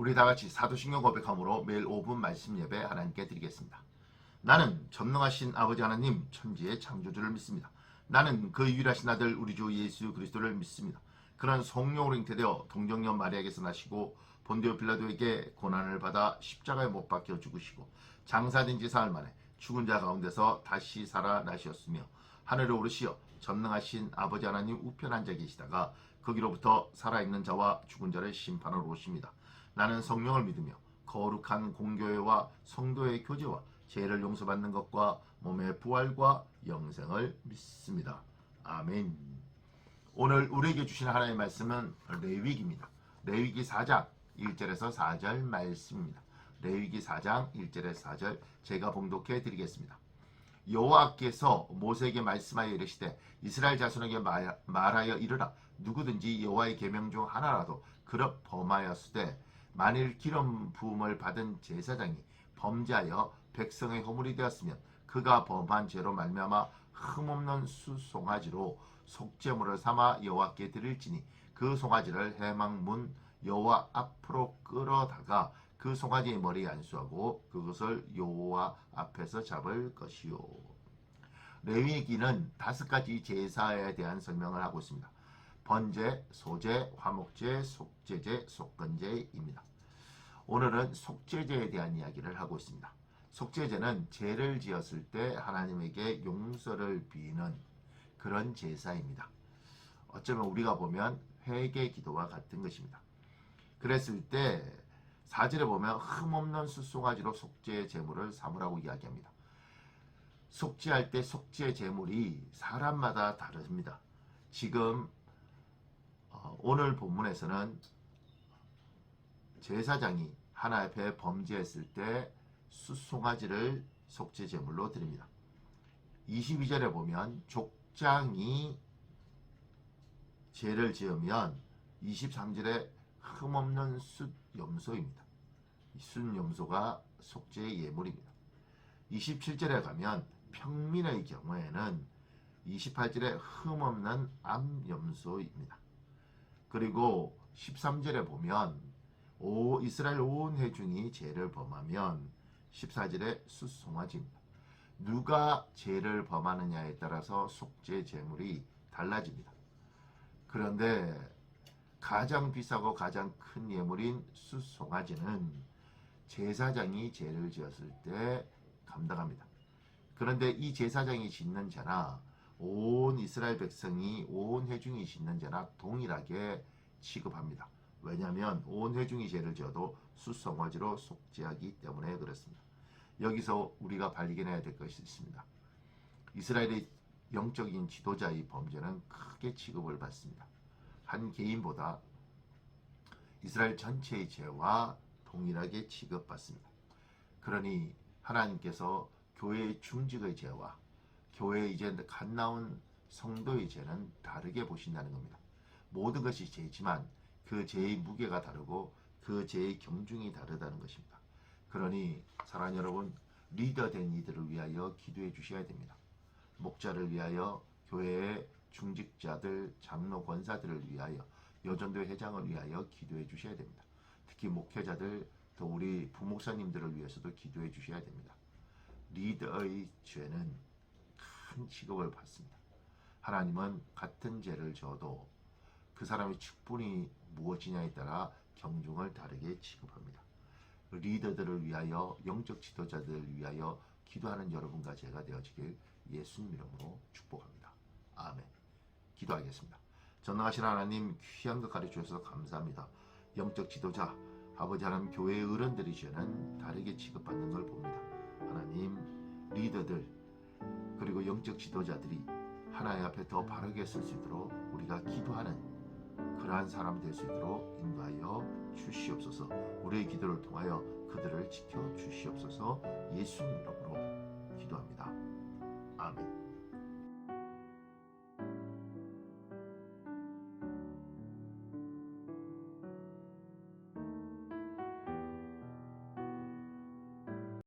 우리 다 같이 사도신경 고백함으로 매일 5분 말씀 예배 하나님께 드리겠습니다. 나는 전능하신 아버지 하나님 천지의 창조주를 믿습니다. 나는 그 유일하신 아들 우리 주 예수 그리스도를 믿습니다. 그런 성령으로 잉태되어 동정녀 마리아에게서 나시고 본디오 빌라도에게 고난을 받아 십자가에 못 박혀 죽으시고 장사된 지 사흘 만에 죽은 자 가운데서 다시 살아나셨으며 하늘에 오르시어 전능하신 아버지 하나님 우편 앉아 계시다가 거기로부터 살아있는 자와 죽은 자를 심판하러 오십니다. 나는 성령을 믿으며 거룩한 공교회와 성도의 교제와 죄를 용서받는 것과 몸의 부활과 영생을 믿습니다. 아멘. 오늘 우리에게 주신 하나님의 말씀은 레위기입니다. 레위기 4장 1절에서 4절 말씀입니다. 레위기 4장 1절에서 4절 제가 봉독해 드리겠습니다. 여호와께서 모세에게 말씀하여 이르시되 이스라엘 자손에게 말- 말하여 이르라 누구든지 여호와의 계명 중 하나라도 그릇 범하였으되 만일 기름 부음을 받은 제사장이 범죄하여 백성의 허물이 되었으면 그가 범한 죄로 말미암아 흠없는 수송아지로 속죄물을 삼아 여호와께 드릴지니 그 송아지를 해망문 여호와 앞으로 끌어다가 그 송아지의 머리에 안수하고 그것을 여호와 앞에서 잡을 것이요. 레위기는 다섯 가지 제사에 대한 설명을 하고 있습니다. 번제, 소제, 화목제, 속제제, 속건제입니다. 오늘은 속죄제에 대한 이야기를 하고 있습니다. 속죄제는 죄를 지었을 때 하나님에게 용서를 비는 그런 제사입니다. 어쩌면 우리가 보면 회개 기도와 같은 것입니다. 그랬을 때 사절에 보면 흠없는 숫송아지로 속죄 제물을 삼으라고 이야기합니다. 속죄할 때 속죄 제물이 사람마다 다릅니다. 지금 어, 오늘 본문에서는 제사장이 하나 앞에 범죄했을 때 숫송아지를 속죄 제물로 드립니다. 22절에 보면 족장이 죄를 지으면 23절에 흠없는 숫 염소입니다. 숫 염소가 속죄의 예물입니다. 27절에 가면 평민의 경우에는 28절에 흠없는 암 염소입니다. 그리고 13절에 보면 오 이스라엘 온 회중이 죄를 범하면 14절에 숫송아지입니다. 누가 죄를 범하느냐에 따라서 속죄 제물이 달라집니다. 그런데 가장 비싸고 가장 큰 예물인 숫송아지는 제사장이 죄를 지었을 때 감당합니다. 그런데 이 제사장이 짓는 죄나 온 이스라엘 백성이 온 회중이 짓는 죄나 동일하게 취급합니다. 왜냐하면 온 회중이 죄를 지어도 숫송아지로 속죄하기 때문에 그렇습니다. 여기서 우리가 발견해야 될 것이 있습니다. 이스라엘의 영적인 지도자의 범죄는 크게 취급을 받습니다. 한 개인보다 이스라엘 전체의 죄와 동일하게 취급받습니다. 그러니 하나님께서 교회의 중직의 죄와 교회에 이제 갓 나온 성도의 죄는 다르게 보신다는 겁니다. 모든 것이 죄지만 그 죄의 무게가 다르고 그 죄의 경중이 다르다는 것입니다. 그러니 사랑하는 여러분 리더된 이들을 위하여 기도해 주셔야 됩니다. 목자를 위하여 교회의 중직자들, 장로 권사들을 위하여 여전도 회장을 위하여 기도해 주셔야 됩니다. 특히 목회자들 또 우리 부목사님들을 위해서도 기도해 주셔야 됩니다. 리더의 죄는 큰 취급을 받습니다. 하나님은 같은 죄를 져도 그 사람의 축분이 무엇이냐에 따라 경중을 다르게 취급합니다. 리더들을 위하여 영적 지도자들을 위하여 기도하는 여러분과 제가 되어지길 예수님 이름으로 축복합니다. 아멘. 기도하겠습니다. 전능하신 하나님 귀한 것 가르쳐 주셔서 감사합니다. 영적 지도자 아버지 하나님 교회의 어른들이 죄는 다르게 취급받는 걸 봅니다. 하나님 리더들 그리고 영적 지도자들이 하나님 앞에 더 바르게 설수 있도록 우리가 기도하는 그러한 사람 될 수 있도록 인도하여 주시옵소서. 우리의 기도를 통하여 그들을 지켜 주시옵소서. 예수님 이름으로 기도합니다. 아멘.